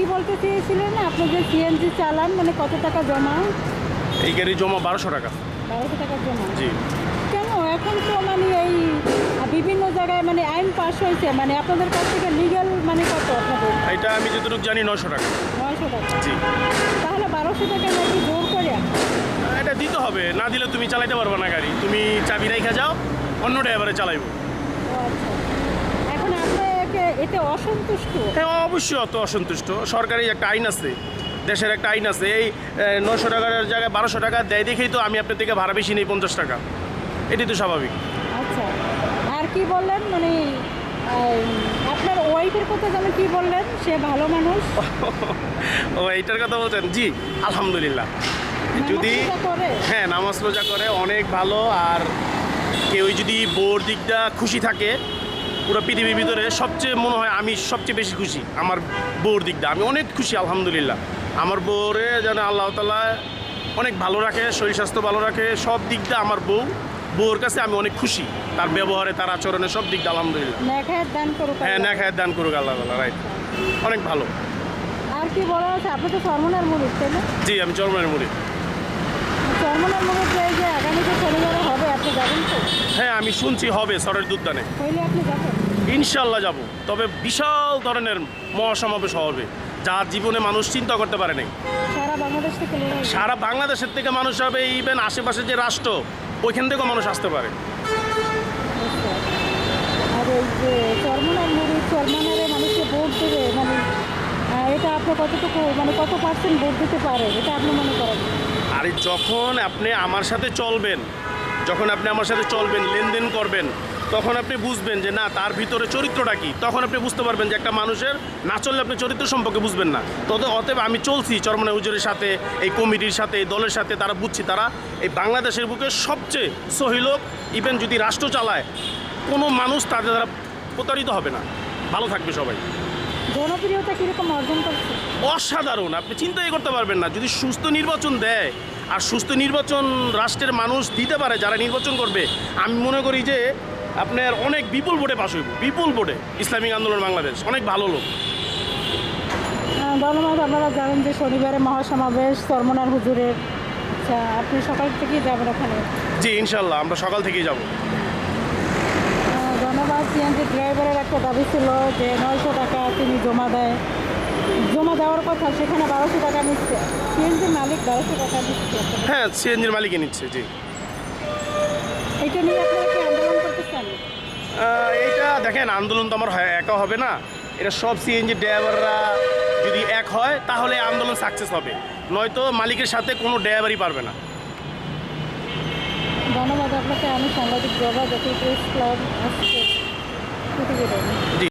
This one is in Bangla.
কি বলতে চেয়েছিলেন আপনি যে সিএনজি চালান মানে কত টাকা জমা? এই গাড়ি জমা বারোশো টাকা। বারোশো টাকা জমা? জি। কেন? এখন তো মানে এই বিভিন্ন জায়গায় মানে আইন পাস হয়েছে মানে আপনাদের কাছ থেকে লিগ্যাল মানে কত আপনাদের? এটা আমি যতটুকু জানি নশো টাকা। নয়শো টাকা? জি। তাহলে বারোশো টাকা নাকি জোর করে? এটা দিতে হবে না দিলে তুমি চালাইতে পারবে না গাড়ি। তুমি চাবি রেখে যাও অন্য ড্রাইভারে চালাইবো। আচ্ছা। এতে অসন্তুষ্ট? হ্যাঁ অবশ্যই অত অসন্তুষ্ট। সরকারি একটা আইন আছে দেশের একটা আইন আছে। এই নশো টাকার জায়গায় বারোশো টাকা দেয় দেখেই তো আমি আপনার থেকে ভাড়া বেশি নেই পঞ্চাশ টাকা। এটি তো স্বাভাবিক। আচ্ছা আর কি বললেন? মানে আপনার ওয়াইফের কথা যেন কি বললেন? সে ভালো মানুষ? ও এইটার কথা বলছেন? জি আলহামদুলিল্লাহ। যদি? হ্যাঁ নামাজ রোজা করে অনেক ভালো। আর কেউ যদি বোর দিকটা খুশি থাকে পুরো পৃথিবীর ভিতরে সবচেয়ে মনে হয় আমি সবচেয়ে বেশি খুশি আমার বউর দিকটা আমি অনেক খুশি আলহামদুলিল্লাহ। আমার বউরে যেন আল্লাহ তালা অনেক ভালো রাখে শরীর স্বাস্থ্য ভালো রাখে সব দিকটা আমার বউ বউর কাছে আমি অনেক খুশি। তার ব্যবহারে তার আচরণে সব দিকটা আলহামদুলিল্লাহ। নেখায় দান করুক হ্যাঁ আল্লাহ। না খায় দান করুক আল্লাহ তালা রাইট অনেক ভালো। আর কি বলা আছে? আপনি তো না? জি আমি চরমের মুড়ি সরমনার মুড়িদ যে যে আগামী যে শনিবারে হবে আপনি যাবেন তো? হ্যাঁ আমি শুনছি হবে সরের দুদ্দানে হইলে আপনি যাবেন? ইনশাল্লাহ যাব। তবে বিশাল ধরনের মহাসমাবেশ হবে যা জীবনে মানুষ চিন্তা করতে পারে নাই। সারা বাংলাদেশের থেকে মানুষ হবে ইভেন আশেপাশে যে রাষ্ট্র ওইখান থেকেও মানুষ আসতে পারে। মানে এটা আপনি কতটুকু মানে কত পার্সেন্ট ভোট দিতে পারে এটা আপনি মনে করেন? আর যখন আপনি আমার সাথে চলবেন যখন আপনি আমার সাথে চলবেন লেনদেন করবেন তখন আপনি বুঝবেন যে না তার ভিতরে চরিত্রটা কি? তখন আপনি বুঝতে পারবেন যে একটা মানুষের না চললে আপনি চরিত্র সম্পর্কে বুঝবেন না। তবে অতএব আমি চলছি চরমনা হুজুরের সাথে এই কমিটির সাথে এই দলের সাথে তারা বুঝছি তারা এই বাংলাদেশের বুকে সবচেয়ে সহিলোক ইভেন যদি রাষ্ট্র চালায় কোনো মানুষ তাদের দ্বারা প্রতারিত হবে না। ভালো থাকবে সবাই। জনপ্রিয়তা কীরকম অর্জন করছে? অসাধারণ আপনি চিন্তাই করতে পারবেন না। যদি সুস্থ নির্বাচন দেয় আর সুস্থ নির্বাচন রাষ্ট্রের মানুষ দিতে পারে যারা নির্বাচন করবে। আমি মনে করি যে আপনার অনেক বিপুল ভোটে পাশ হইব বিপুল ভোটে ইসলামিক আন্দোলন বাংলাদেশ অনেক ভালো লোক। ধন্যবাদ আপনারা জানেন যে শনিবারে মহাসমাবেশ চরমনার হুজুরের। আচ্ছা আপনি সকাল থেকেই যাবেন ওখানে? জি ইনশাল্লাহ আমরা সকাল থেকেই যাব। ধন্যবাদ সিএনজি ড্রাইভারের একটা দাবি ছিল যে নয়শো টাকা তিনি জমা দেয়। জমা দেওয়ার কথা সেখানে বারোশো টাকা নিচ্ছে। সিএনজি মালিক বারোশো টাকা দিচ্ছে। হ্যাঁ সিএনজির মালিকই নিচ্ছে জি। এটা নিয়ে আপনারা কি আন্দোলন করতে চান? এইটা দেখেন আন্দোলন তো আমার একা হবে না। এটা সব সিএনজি ড্রাইভাররা যদি এক হয় তাহলে আন্দোলন সাকসেস হবে। নয়তো মালিকের সাথে কোনো ড্রাইভারই পারবে না। ধন্যবাদ আপনাকে। আমি সাংবাদিক জবা জাতীয় প্রেস ক্লাব আজকে জি।